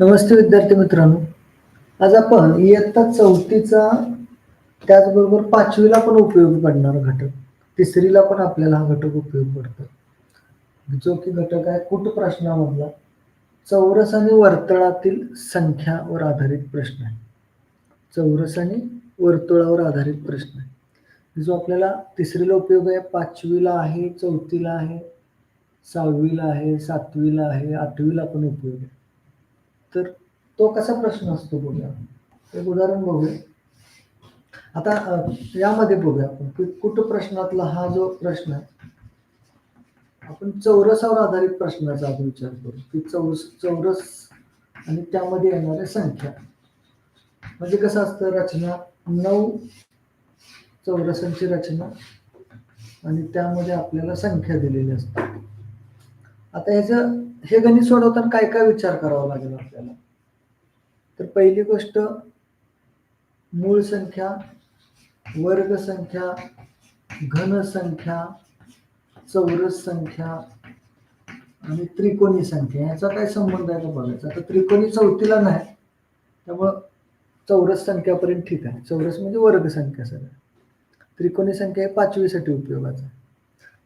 नमस्ते विद्यार्थी मित्रांनो. आज आपण इयत्ता चौथीचा त्याचबरोबर पाचवीला पण उपयोगी पडणार घटक. तिसरीला पण आपल्याला हा घटक उपयोग पडतो. जो की घटक आहे कुट प्रश्नामधला चौरस आणि वर्तुळातील संख्यावर आधारित प्रश्न आहे. चौरस आणि वर्तुळावर आधारित प्रश्न आहे. जो आपल्याला तिसरीला उपयोग आहे पाचवीला आहे चौथीला आहे सहावीला आहे सातवीला आहे आठवीला पण उपयोग आहे. तर तो कसा प्रश्न असतो बघूया. एक उदाहरण बघूया. आता यामध्ये बघूया आपण कुठं प्रश्नातला हा जो प्रश्न आहे आपण चौरसावर आधारित प्रश्नाचा आपण विचार करू. की चौरस चौरस आणि त्यामध्ये येणाऱ्या संख्या. म्हणजे कसं असतं रचना नऊ चौरसांची रचना आणि त्यामध्ये आपल्याला संख्या दिलेली असते. आता ह्याचं हे गणित सोडवताना काय काय विचार करावा लागेल आपल्याला? तर पहिली गोष्ट मूळ संख्या वर्ग संख्या घन संख्या चौरस संख्या आणि त्रिकोणी संख्या. याचा काय संबंध आहे का बघायचा? तर त्रिकोणी चौथीला नाही. त्यामुळं चौरस संख्यापर्यंत ठीक आहे. चौरस म्हणजे वर्ग संख्या सगळ्या त्रिकोणी संख्या हे पाचवीसाठी उपयोगाचं आहे.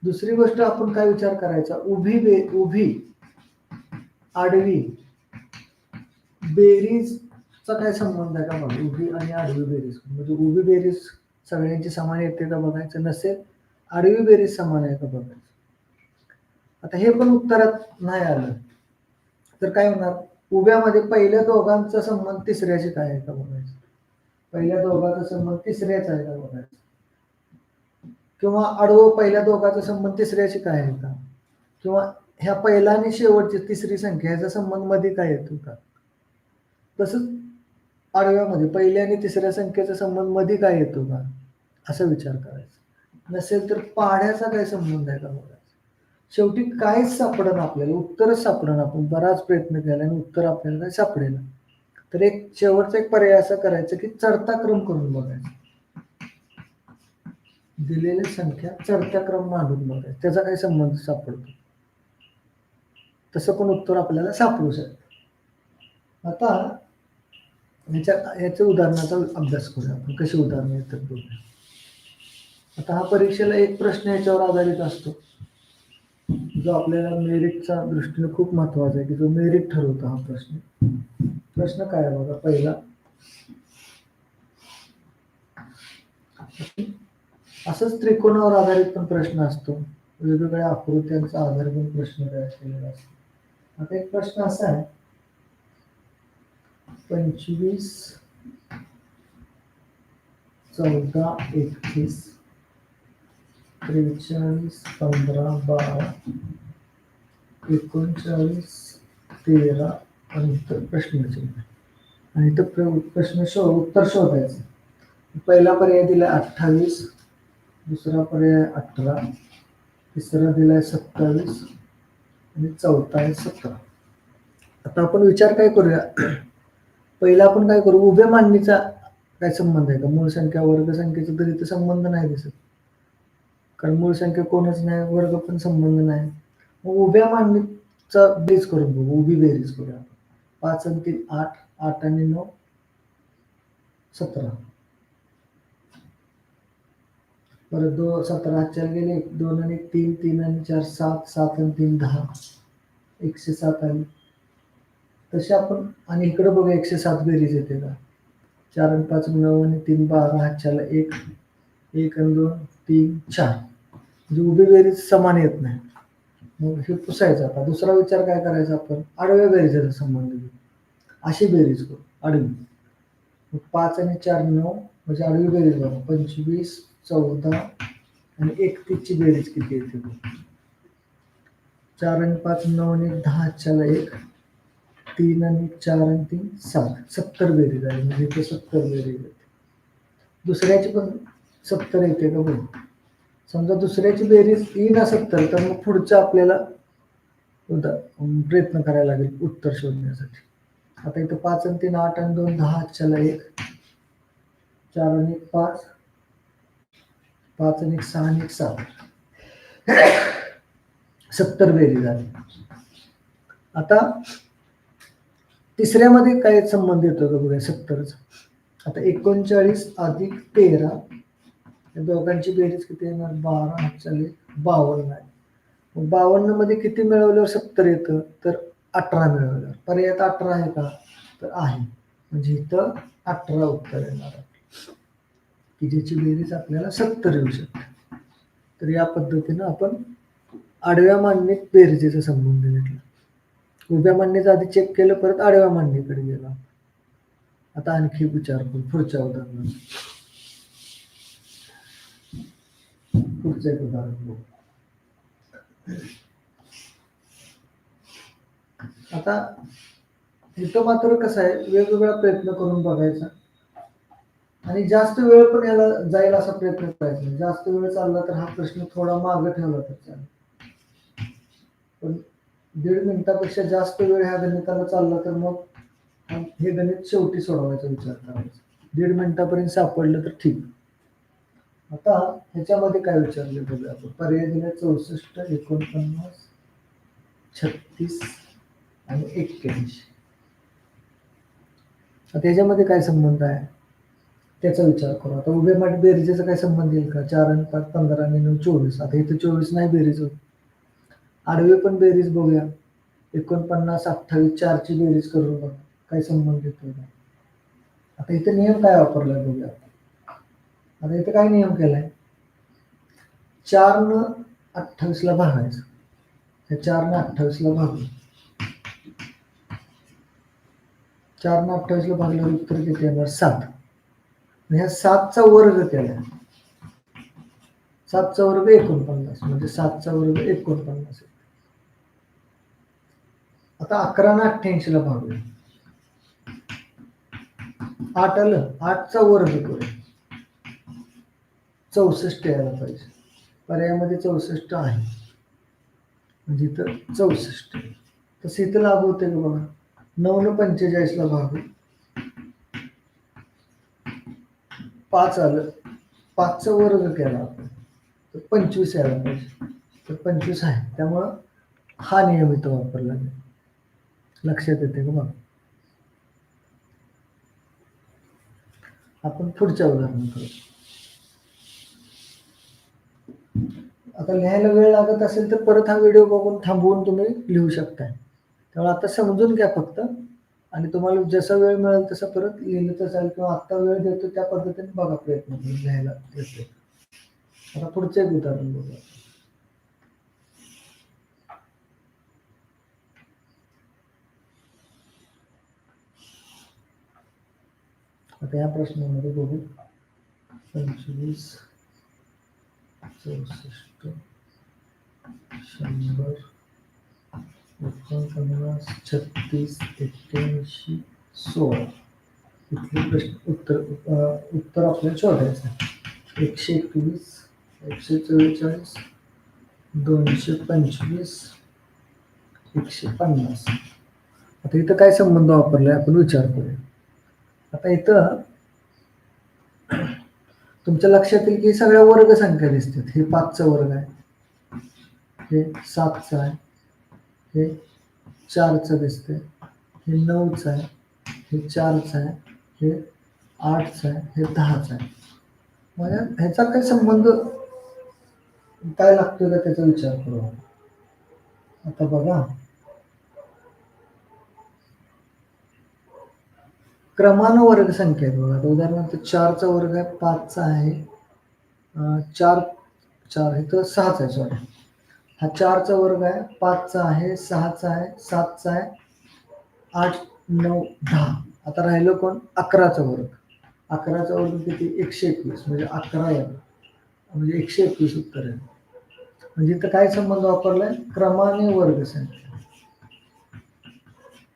दुसरी गोष्ट आपण काय विचार करायचा? उभी बे उभी आडवी. बेरीजचा काय संबंध आहे का मग? उभी आणि आडवी बेरीज. म्हणजे उभी बेरीज सगळ्यांची समान येते का बघायचं नसेल. आडवी बेरीज समान आहे का बघायचं? आता हे पण उत्तरात नाही आलं. तर काय होणार? उभ्यामध्ये पहिल्या दोघांचा संबंध तिसऱ्याशी काय आहे का बघायचं? पहिल्या दोघांचा संबंध तिसऱ्याचा आहे का बघायचं? किंवा आडवं पहिल्या दोघांचा संबंध तिसऱ्याशी काय आहे का? किंवा ह्या पहिला आणि शेवटची तिसरी संख्या याचा संबंधमध्ये काय येतो का तसंच आडव्यामध्ये पहिल्या आणि तिसऱ्या संख्येचा संबंधमध्ये काय येतो का असा विचार करायचा. नसेल तर पाण्याचा काय संबंध आहे का बघायचा शेवटी काहीच सापडणं आपल्याला? उत्तरच सापडणं आपण. बराच प्रयत्न केला आणि उत्तर आपल्याला काय सापडेल तर एक शेवटचा एक पर्याय असा करायचा की चढता क्रम करून बघायचा. दिलेल्या संख्या चढत्या क्रम मांडून बघायचा. त्याचा काही संबंध सापडतो? तसं पण उत्तर आपल्याला सापडू शकतं आता ह्याच्या ह्याच्या उदाहरणाचा अभ्यास करूया आपण. कशी उदाहरणं येतात बघूया. आता हा परीक्षेला एक प्रश्न याच्यावर आधारित असतो. जो आपल्याला मेरिटचा दृष्टीने खूप महत्त्वाचा आहे की जो मेरिट ठरवतो हा प्रश्न. प्रश्न काय आहे बघा? पहिला असंच त्रिकोणावर आधारित पण प्रश्न असतो. वेगवेगळ्या आकृत्यांचा आधार घेऊन प्रश्न तयार केलेला असतो. आता एक प्रश्न असा आहे. पंचवीस चौदा एकतीस त्रेचाळीस पंधरा बारा एकोणचाळीस तेरा आणि इतर प्रश्नचिन्ह आणि तर प्र- प्रश्न शो उत्तर शोधायचं. पहिला पर्याय दिला अठ्ठावीस दुसरा पर्याय अठरा तिसरा दिलाय सत्तावीस आणि चौथा आहे सतरा. आता आपण विचार काय करूया? पहिला आपण काय करू? उभ्या मांडणीचा काय संबंध आहे का? मूळ संख्या वर्ग संख्येचा तरी इथे संबंध नाही दिसत. कारण मूळ संख्या कोणच नाही वर्ग पण संबंध नाही. मग उभ्या मांडणीचा बेस करून बघू. उभी बेरीज करूया पाच आणि तीन आठ आठ आणि नऊ सतरा. परत दो सतरा आजच्या गेले दोन आणि तीन तीन आणि चार सात सात आणि तीन दहा. एकशे सात आली तसे आपण आणि इकडे बघा एकशे सात बेरीज येते का चार आणि पाच नऊ आणि तीन बारा हातच्याला एक एक आणि दोन तीन चार. म्हणजे उभी बेरीज समान येत नाही. मग हे पुसायचं आता. दुसरा विचार काय करायचा आपण? आडव्या बेरीजचा संबंध घेऊ अशी बेरीज करू. आडवी. मग पाच आणि चार नऊ म्हणजे आडवी बेरीज बघा. पंचवीस चौदा आणि एकतीसची बेरीज किती येते चार आणि पाच नऊ आणि दहा चाला एक तीन आणि चार आणि तीन सात. सत्तर बेरीज आहे. म्हणजे ते सत्तर बेरीज येते दुसऱ्याची पण सत्तर येते का बघ समजा दुसऱ्याची बेरीज तीन सत्तर तर मग पुढचं आपल्याला प्रयत्न करायला लागेल उत्तर शोधण्यासाठी. आता इथं पाच आणि तीन आठ आणि दोन दहा चला एक चार आणि एक पाच पाच आणि एक सहा आणि एक सात. सत्तर बेरी झाली. आता तिसऱ्यामध्ये काय संबंध येतो का बघूया? सत्तरचा. आता एकोणचाळीस अधिक तेरा. या दोघांची बेरीज किती येणार? बारा हातचाले बावन्न आहे. मग बावन्नमध्ये किती मिळवल्यावर सत्तर येतं? तर अठरा मिळवल्यावर. पर्यायात अठरा आहे का? तर आहे. म्हणजे इथं अठरा उत्तर येणार आहे. की ज्याची बेरीज आपल्याला सत्तर येऊ शकते. तर या पद्धतीनं आपण आडव्या मांडणीत बेरजेचा संबंध घेतला. उभ्या मांडणीचं आधी चेक केलं परत आडव्या मांडणीकडे गेलो. आता आणखी विचार करू पुढच्या उदाहरणात. पुढचं एक उदाहरण बघू. आता इथं मात्र कसं आहे वेगवेगळा प्रयत्न करून बघायचा. आणि जास्त वेळ पण याला जाईल असा प्रयत्न करायचा जास्त वेळ चालला तर हा प्रश्न थोडा मागे ठेवला तर चालेल. पण दीड मिनिटापेक्षा जास्त वेळ ह्या गणिताला चालला तर मग हे गणित शेवटी सोडवायचा विचार करायचा. दीड मिनिटापर्यंत सापडलं तर ठीक. आता ह्याच्यामध्ये काय विचारले बघूया आपण. पर्याय दिले चौसष्ट एकोणपन्नास छत्तीस आणि एक्क्याऐंशी. आता याच्यामध्ये काय संबंध आहे? त्याचा विचार करू. आता उभे माठ बेरीजेचा काय संबंध येईल का? चार आणि पाच पंधरा आणि नऊ चोवीस. आता इथं चोवीस नाही बेरीज होत. आडवे पण बेरीज बघूया. एकोणपन्नास अठ्ठावीस चारची बेरीज करू बघ. काय संबंध येतो का? आता इथे नियम काय वापरलाय बघूया. आता इथे काय नियम केलाय? चार न अठ्ठावीसला भागायचं. हे चार न अठ्ठावीसला भागू चार न अठ्ठावीसला भागल्यावर उत्तर किती येणार? सात. ह्या सातचा वर्ग केला. सातचा वर्ग एकोणपन्नास म्हणजे सातचा वर्ग एकोणपन्नास. आता अकरा ना अठ्ठ्याऐंशीला भागूया. आठ आलं आठचा वर्ग करू चौसष्ट यायला पाहिजे. पर्यायामध्ये चौसष्ट आहे. म्हणजे इथं चौसष्ट. तसं इथं लागू होते का बघा? नऊ न पंचेचाळीसला भागू. पाच आलं. पाचचा वर्ग केला तर पंचवीस यायला पाहिजे. तर पंचवीस आहे. त्यामुळं हा नियम इथं वापरला नाही लक्षात येते का मग? आपण पुढच्या उदाहरण करू आता लिहायला वेळ लागत असेल तर परत हा व्हिडिओ बघून थांबवून तुम्ही लिहू शकताय. त्यामुळे आता समजून घ्या फक्त. आणि तुम्हाला जसा वेळ मिळेल तसा परत लिहिलं तर चालेल किंवा आत्ता वेळ देतो त्या पद्धतीने बघा प्रयत्न करून लिहायला आता पुढचं एक उदाहरण बघा आता या प्रश्नामध्ये बघू. पंचवीस चौसष्ट शंभर एकोणपन्नास छत्तीस एक्क्याऐंशी सोळा. इथले प्रश्न उत्तर उत्तर आपल्याला शोधायचं आहे. एकशे एकवीस एकशे चव्वेचाळीस दोनशे पंचवीस एकशे पन्नास. आता इथं काय संबंध वापरलाय आपण विचार करूया. आता इथं तुमच्या लक्षात येईल की सगळ्या वर्ग संख्या दिसतात. हे पाचचा वर्ग आहे. हे सातचा आहे. हे चारचं दिसते हे नऊचं आहे. हे चारचं आहे. हे आठचं आहे. हे दहाचं आहे. म्हणजे ह्याचा काय संबंध काय लागतोय का त्याचा विचार करू आता बघा. क्रमानं वर्ग संख्या आहेत बघा. उदाहरणार्थ चारचा वर्ग आहे पाचचा आहे चार चार आहे तर सहाचा आहे सॉरी हा चारचा वर्ग आहे पाचचा आहे सहाचा आहे सातचा आहे आठ नऊ दहा. आता राहिलो कोण? अकराचा वर्ग. अकराचा वर्ग किती? एकशे एकवीस म्हणजे अकरा आहे म्हणजे एकशे एकवीस उत्तर आहे. म्हणजे इथं काय संबंध वापरलाय? क्रमाने वर्ग संख्या.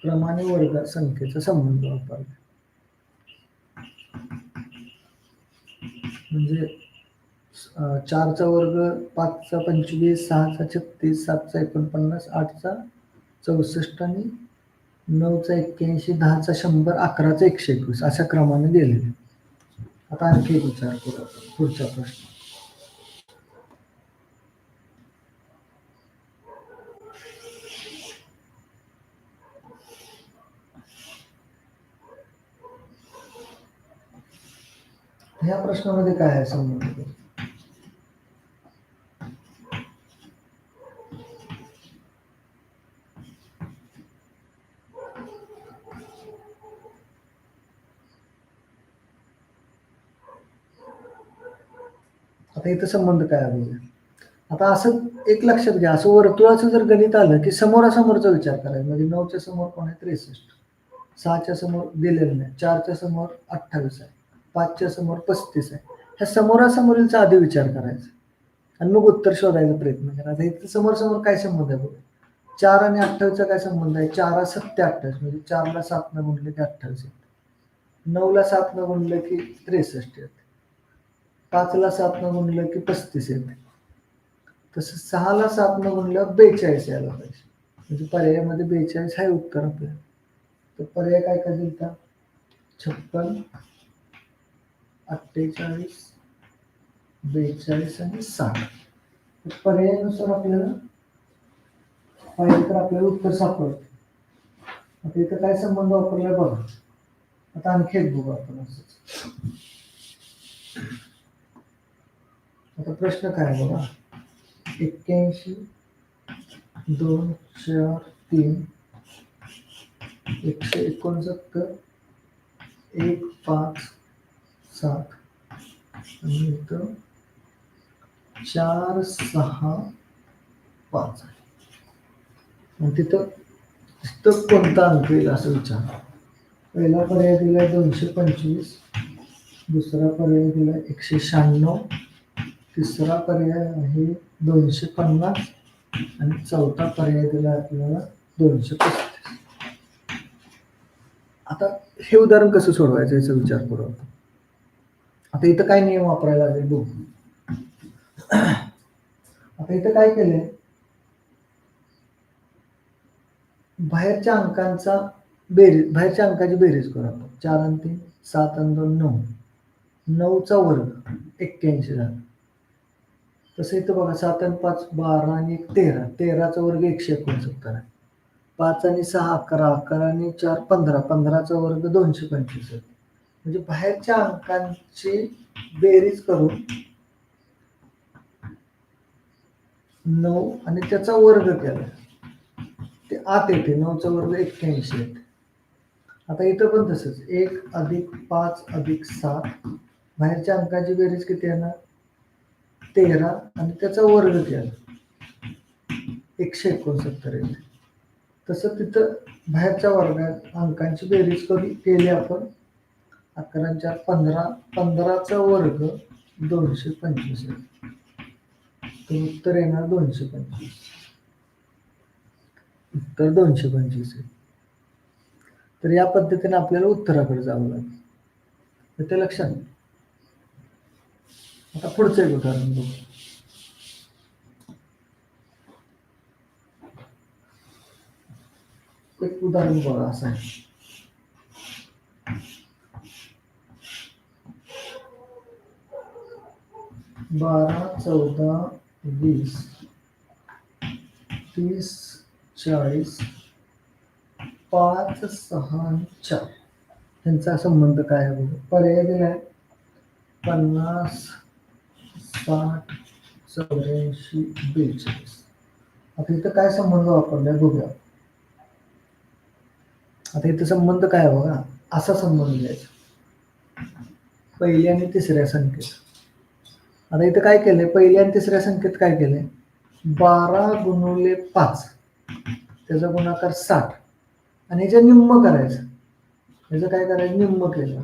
क्रमाने वर्ग संख्येचा संबंध वापरला म्हणजे चारचा वर्ग पाचचा पंचवीस सहाचा छत्तीस सातचा एकोणपन्नास आठचा चौसष्ट आणि नऊचा एक्क्याऐंशी दहाचा शंभर अकराचा एकशे एकवीस अशा क्रमाने दिलेले आता आणखी एक विचार करू आपण पुढचा प्रश्न. ह्या प्रश्नामध्ये काय आहे संबंधित आता इथं संबंध काय आहे आता असं एक लक्षात घ्या असं वर्तुळाचं जर गणित आलं की समोरासमोरचा विचार करायचा म्हणजे नऊच्या समोर कोण आहे? त्रेसष्ट. सहाच्या समोर दिलेलं नाही चारच्या समोर अठ्ठावीस आहे पाचच्या समोर पस्तीस आहे. ह्या समोरासमोरीलचा आधी विचार करायचा. आणि मग उत्तर शोधायचा प्रयत्न करायचा इथं समोर समोर काय संबंध आहे बघा चार आणि अठ्ठावीसचा काय संबंध आहे? चारा सत्य अठ्ठावीस म्हणजे चारला सात न गुणले की अठ्ठावीस येते. नऊला सात न गुणलं की त्रेसष्ट आहेत पाचला सातनं गुणलं की पस्तीस येते तसं सहाला सातनं गुणलं बेचाळीस यायला पाहिजे. म्हणजे पर्यायामध्ये बेचाळीस आहे उत्तर आपलं तर पर्याय काय काय दिलता? छप्पन अठ्ठेचाळीस बेचाळीस आणि साठ. पर्यायानुसार आपल्याला पाहिजे तर आपल्याला उत्तर सापडत. आता इथं काय संबंध वापरला बघा. आता आणखी एक बघू आपण असंच. आता प्रश्न काय बघा? एक्क्याऐंशी दोन चार तीन एकशे एकोणसत्तर एक पाच सात. आणि इथं चार सहा पाच आहे. मग तिथं तिथं कोणता अंक येईल असं विचार. पहिला पर्याय दिलाय दोनशे पंचवीस दुसरा पर्याय दिला एकशे शहाण्णव तिसरा पर्याय आहे दोनशे पन्नास आणि चौथा पर्याय दिला आपल्याला दोनशे पस्तीस. आता हे उदाहरण कसं सोडवायचं याचा विचार करू आता इथं काय नियम वापरायला लागेल बघू. आता इथं काय केलंय? बाहेरच्या अंकांचा बेरीज बाहेरच्या अंकाची बेरीज करू आपण. चार आणि तीन सात आणि दोन नऊ. नऊचा वर्ग एक्क्याऐंशी झाला. तसं इथं बघा सात आणि पाच बारा आणि एक तेरा. तेराचा वर्ग एकशे एकोणसत्तर आहे. पाच आणि सहा अकरा. अकरा आणि चार पंधरा. पंधराचा वर्ग दोनशे पंचवीस आहे. म्हणजे बाहेरच्या अंकांची बेरीज करून नऊ आणि त्याचा वर्ग केला. ते आत येते. नऊचा वर्ग एक्क्याऐंशी येते. आता इथं पण तसंच. एक अधिक पाच अधिक सात. बाहेरच्या अंकाची बेरीज किती येणार? तेरा आणि त्याचा वर्ग केला एकशे एकोणसत्तर येते तसं तिथं बाहेरच्या वर्गात अंकांची बेरीज करून केली आपण. अकरा चार पंधरा पंधराचा वर्ग दोनशे पंचवीस आहे. तर उत्तर येणार दोनशे पंचवीस. उत्तर दोनशे पंचवीस आहे. तर या पद्धतीने आपल्याला उत्तराकडे जावं लागेल. तर ते लक्षात आता पुढचं एक उदाहरण बघू. एक उदाहरण बघा असं आहे. बारा चौदा वीस तीस चाळीस पाच सहा चार. त्यांचा संबंध काय आहे बघू? पर्याय दिलाय. पन्नास साठ चौऱ्याऐंशी बेचाळीस. आता इथं काय संबंध वापरलाय बघूया. आता इथं संबंध काय आहे बघा? असा संबंध घ्यायचा पहिल्या आणि तिसऱ्या संख्येत आता इथं काय केलंय? पहिल्या आणि तिसऱ्या संख्येत काय केलंय? बारा गुणवले पाच. त्याचा गुणाकार साठ. आणि ह्याच्या निम्म करायचं. ह्याचं काय करायचं? निम्म केलं.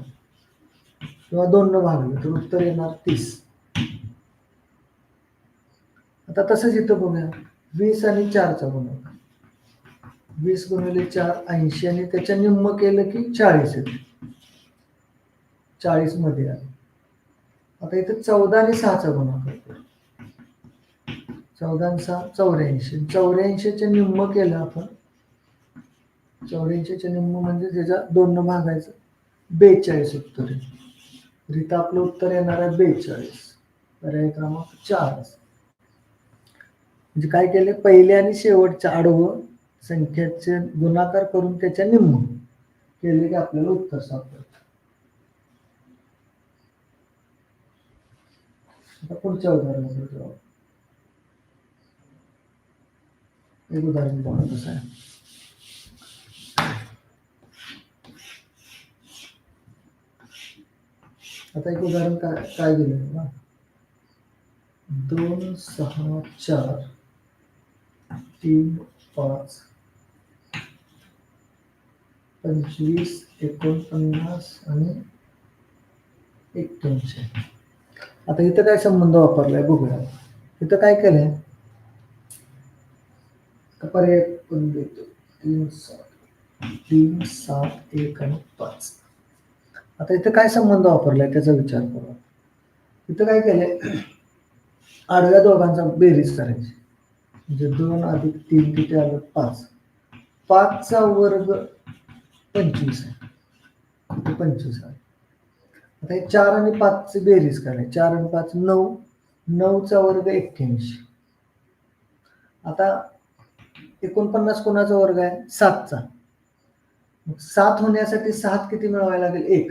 किंवा दोन न भागलं तर उत्तर येणार तीस. आता तसंच इथं बघूया. वीस आणि चारचा गुणाकार वीस गुणिले चार ऐंशी. आणि त्याच्या निम्म केलं की चाळीस येते चाळीसमध्ये आले. आता इथं चौदा आणि सहाचा गुणाकार करू. चौदा आणि सहा चौऱ्याऐंशी. चौऱ्याऐंशीच्या निम्म केलं आपण. चौऱ्याऐंशीच्या निम्म म्हणजे त्याच्या दोन भागायचं बेचाळीस उत्तर आहे. आपलं उत्तर येणार आहे बेचाळीस. पर्याय क्रमांक चार असं. म्हणजे काय केले? पहिले आणि शेवटच्या आडवं संख्याचे गुणाकार करून त्याच्या निम्म केले की आपल्याला उत्तर सापडत. आता पुढच्या उदाहरणाचा जवाब एक उदाहरण बघा कसं आहे. आता एक उदाहरण काय काय दिलं ना दोन सहा चार. तीन पाच पंचवीस एकोणपन्नास आणि एकोणशे आता इथं काय संबंध वापरलाय बघूया. इथं काय केलंय? पर्याय पण देतो. तीन सात. तीन सात एक आणि पाच. आता इथं काय संबंध वापरलाय त्याचा विचार करू इथं काय केलंय? आडव्या दोघांचा बेरीज करायची. म्हणजे दोन अधिक तीन किती आलं? पाच. पाचचा वर्ग पंचवीस आहे. पंचवीस आहे. आता हे चार आणि पाचची बेरीज करायची. चार आणि पाच नऊ. नऊचा वर्ग एक्क्याऐंशी. आता एकोणपन्नास कोणाचा वर्ग आहे? सातचा मग सात होण्यासाठी सात किती मिळवायला लागेल? एक.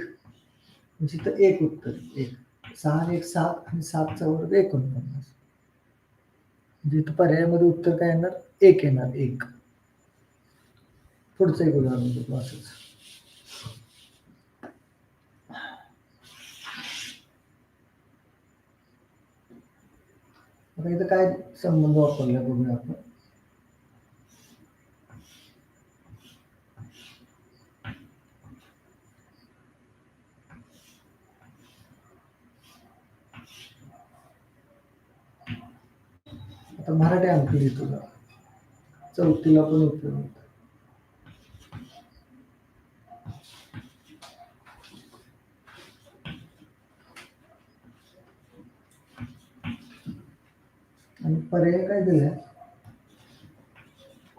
म्हणजे तर एक उत्तर. एक. सहा आणि एक सात आणि सातचा वर्ग एकोणपन्नास. म्हणजे इथं पर्यायामध्ये उत्तर काय येणार? एक येणार एक. पुढचं एक उदाहरण देतो असंच. आता इथं काय संबंध वापरला बघूया आपण? आता मराठी अंक लिहितो का चौथीला पण उपयोग होतो. आणि पर्याय काय दिलाय?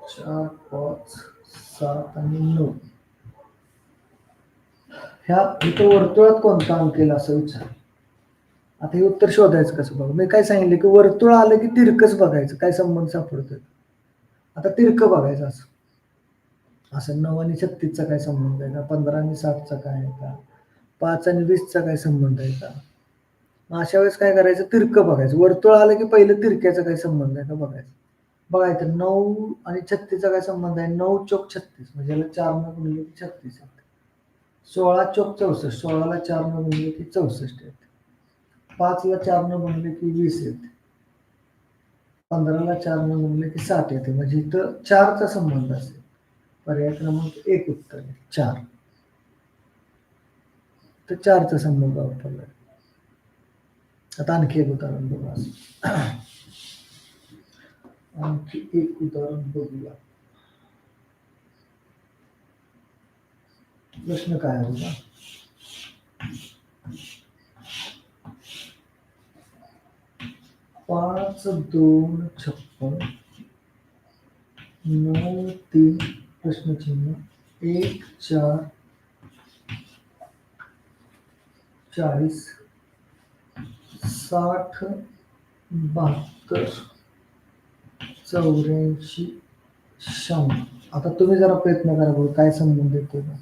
चार पाच सात आणि नऊ. ह्या इथं वर्तुळात कोणता अंक केला असं विचार. आता हे उत्तर शोधायचं कसं बघा? मी काय सांगितलं की वर्तुळ आलं की तिरकच बघायचं. काय संबंध सापडतोय? आता तिरकं बघायचं असं. असं नऊ आणि छत्तीसचा काय संबंध आहे का? पंधरा आणि सातचा काय आहे का? पाच आणि वीसचा काय संबंध आहे का? मग अशा वेळेस काय करायचं? तिरकं बघायचं. वर्तुळ आलं की पहिलं तिरक्याचा काय संबंध आहे का बघायचं? बघायचं नऊ आणि छत्तीसचा काय संबंध आहे? नऊ चौक छत्तीस. म्हणजे याला चार न गुणले की छत्तीस सोळा चौक चौसष्ट. सोळाला चार न गुणले की चौसष्ट येते पाचला चार म्हणले की वीस येते. पंधराला चारनं म्हणले की साठ येते. म्हणजे इथं चारचा संबंध असेल. पर्याय क्रमांक एक उत्तर आहे. चार. तर चारचा संबंध वापरला. आता आणखी एक उदाहरण बघू आणखी एक उदाहरण बघूया. प्रश्न काय आहे पाच दोन छप्पन. नऊ तीन प्रश्नचिन्ह. एक चार चाळीस. साठ बहात्तर. चौऱ्याऐंशी शंभर. आता तुम्ही जरा प्रयत्न करा बघू काय संबंध येतो का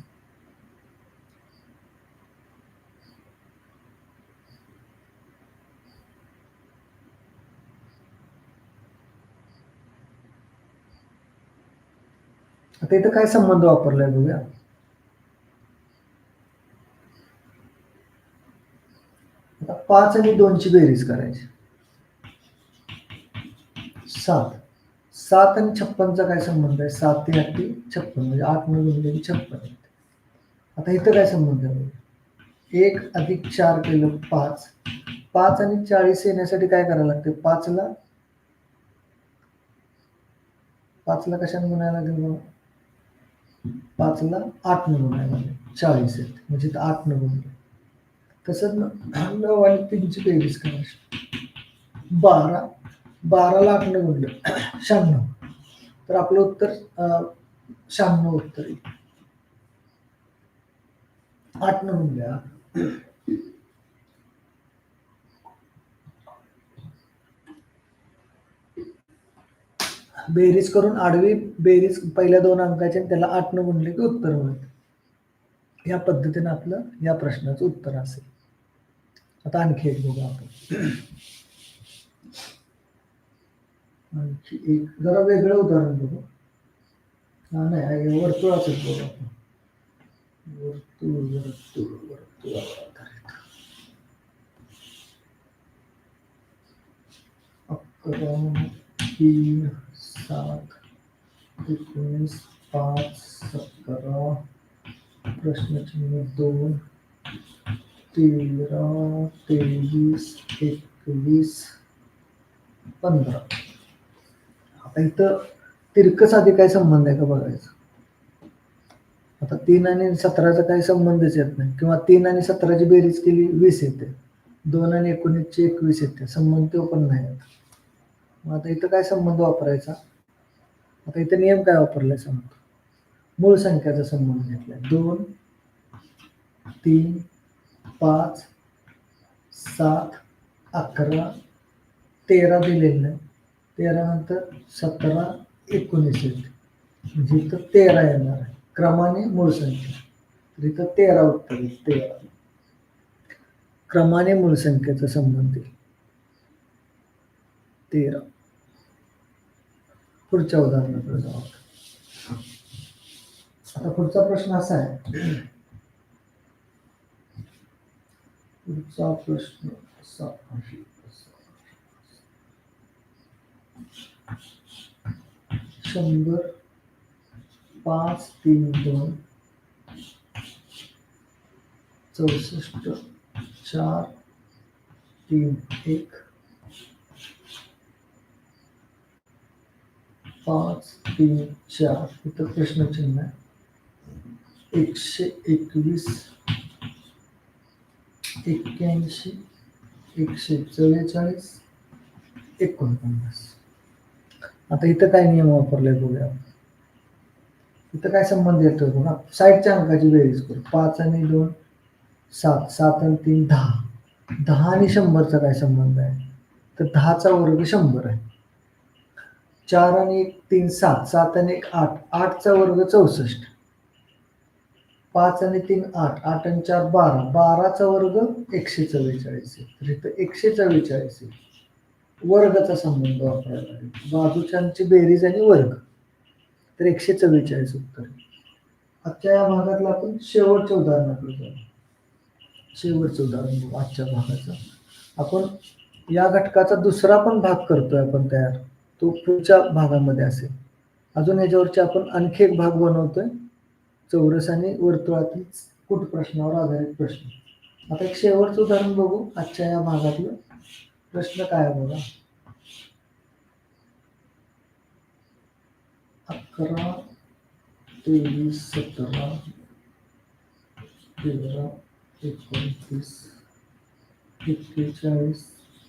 आता इथं काय संबंध वापरलाय बघूया. आता पाच आणि दोनची बेरीज करायची. सात. सात आणि छप्पनचा काय संबंध आहे? सात ते आठ छप्पन. म्हणजे आठ नऊ छप्पन आता इथं काय संबंध आहे? एक अधिक चार केलं पाच. पाच आणि चाळीस येण्यासाठी काय करावं लागते? पाचला. पाचला कशाने म्हणायला लागेल बघा. पाचला आठ न चाळीस आहेत. म्हणजे आठ न तसंच नऊ आणि तीनशे तेवीस करायची बारा बाराला आठ न शहाण्णव. तर आपलं उत्तर अं, शहाण्णव उत्तर येईल. आठ न बेरीज करून आडवी बेरीज पहिल्या दोन अंकाचे त्याला आठनं न म्हणले की उत्तर मिळते. या पद्धतीने आपलं या प्रश्नाचं उत्तर असेल. आता आणखी एक बघा आपण. आणखी एक जरा वेगळं उदाहरण बघू. हा नाही वर्तुळ असेल बघू आपण. वर्तुळ वर्तुळ वर्तुळ. आधारित तीन सात. एकोणीस पाच सतरा. प्रश्नचिन्ह दोन. तेरा तेवीस एकवीस पंधरा. आता इथं तिरकस आधी काय संबंध आहे का बघायचं? आता तीन आणि सतराचा काही संबंधच येत नाही. किंवा तीन आणि सतराची बेरीज केली वीस येते. दोन आणि एकोणीसची एकवीस येते. संबंध तो पण नाही येत. मग आता इथं काय संबंध वापरायचा? आता इथं नियम काय वापरलाय सांगतो मूळ संख्याचा संबंध घेतलाय. दोन तीन पाच सात अकरा तेरा दिलेलं नाही तेरा नंतर सतरा एकोणीस येते. म्हणजे इथं तेरा येणार आहे. क्रमाने मूळ संख्या. तर इथं तेरा उत्तर येईल तेरा. क्रमाने मूळ संख्येचा संबंध येईल तेरा. पुढच्या उदाहरणाकडे जाऊ. आता पुढचा प्रश्न असा आहे. पुढचा प्रश्न असा शंभर पाच तीन दोन चौसष्ट चार तीन एक. पाच तीन चार इथं प्रश्नचिन्ह आहे. एकशे एकवीस एक्क्याऐंशी एकशे चव्वेचाळीस एकोणपन्नास. आता इथं काय नियम वापरले बघूया इथं काय संबंध येतो बघा साईडच्या अंकाची बेरीज करू. पाच आणि दोन सात. सात आणि तीन दहा. दहा आणि शंभरचा काय संबंध आहे? तर दहाचा वर्ग शंभर आहे. चार आणि एक तीन सात सात आणि एक आठ आठचा वर्ग चौसष्ट. पाच आणि तीन आठ आठ आणि चार बारा बाराचा वर्ग एकशे चव्वेचाळीस आहे. तर इथं एकशे चव्वेचाळीस आहे. वर्गाचा संबंध वापरायला लागेल. बाजूच्यांची बेरीज आणि वर्ग. तर एकशे चव्वेचाळीस उत्तर. आहे. आजच्या या भागातलं आपण शेवटच्या उदाहरणाकडे जाऊ शेवटचं उदाहरण बघू आजच्या भागाचं. आपण या घटकाचा दुसरा पण भाग करतोय आपण तयार. तो पुढच्या भागामध्ये असेल. अजून याच्यावरचे आपण आणखी एक भाग बनवतोय. चौरस आणि वर्तुळातील कुट प्रश्नावर आधारित प्रश्न. आता एक शेवटचं उदाहरण बघू. आजच्या या भागातलं प्रश्न काय आहे बघा. अकरा तेवीस सतरा तेरा एकोणतीस एक्केचाळीस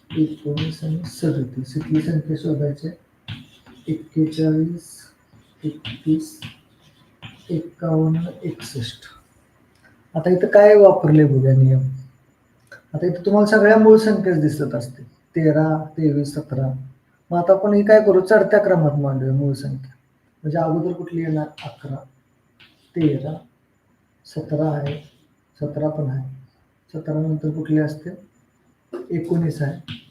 एकोणीस आणि सदतीस. इथली संख्या शोधायचे एक्केचाळीस एकतीस एकावन्न एकसष्ट. आता इथं काय वापरले बघूया नियम? आता इथं तुम्हाला सगळ्या मूळ संख्याच दिसत असते. तेरा तेवीस सतरा. मग आता आपण हे काय करू? चढत्या क्रमात मांडूया मूळ संख्या. म्हणजे अगोदर कुठली येणार? अकरा. तेरा. सतरा आहे. सतरा पण आहे. सतरा नंतर कुठली असते? एकोणीस आहे.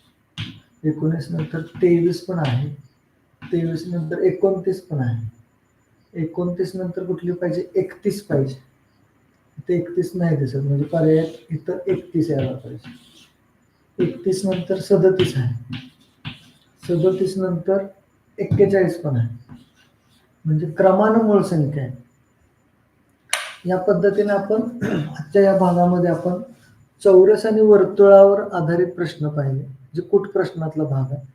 एकोणीस नंतर तेवीस पण आहे. तेवीस नंतर एकोणतीस पण आहे. एकोणतीस नंतर कुठली पाहिजे? एकतीस पाहिजे. इथे एकतीस नाही दिसत. म्हणजे पर्याय इथं एकतीस यायला पाहिजे. एकतीस नंतर सदतीस आहे. सदतीस नंतर एक्केचाळीस पण आहे. म्हणजे क्रमान मूळ संख्या आहे. या पद्धतीने आपण आजच्या या भागामध्ये आपण चौरस आणि वर्तुळावर आधारित प्रश्न पाहिले जे कुठ प्रश्नातला भाग आहे.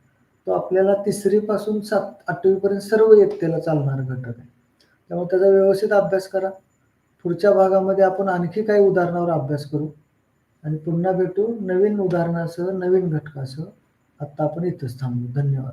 तो आपल्याला तिसरीपासून सात आठवीपर्यंत सर्व एकतेला चालणारा घटक आहे. त्यामुळे त्याचा व्यवस्थित अभ्यास करा. पुढच्या भागामध्ये आपण आणखी काही उदाहरणावर अभ्यास करू. आणि पुन्हा भेटू नवीन उदाहरणासह नवीन घटकासह. आत्ता आपण इथंच थांबू. धन्यवाद.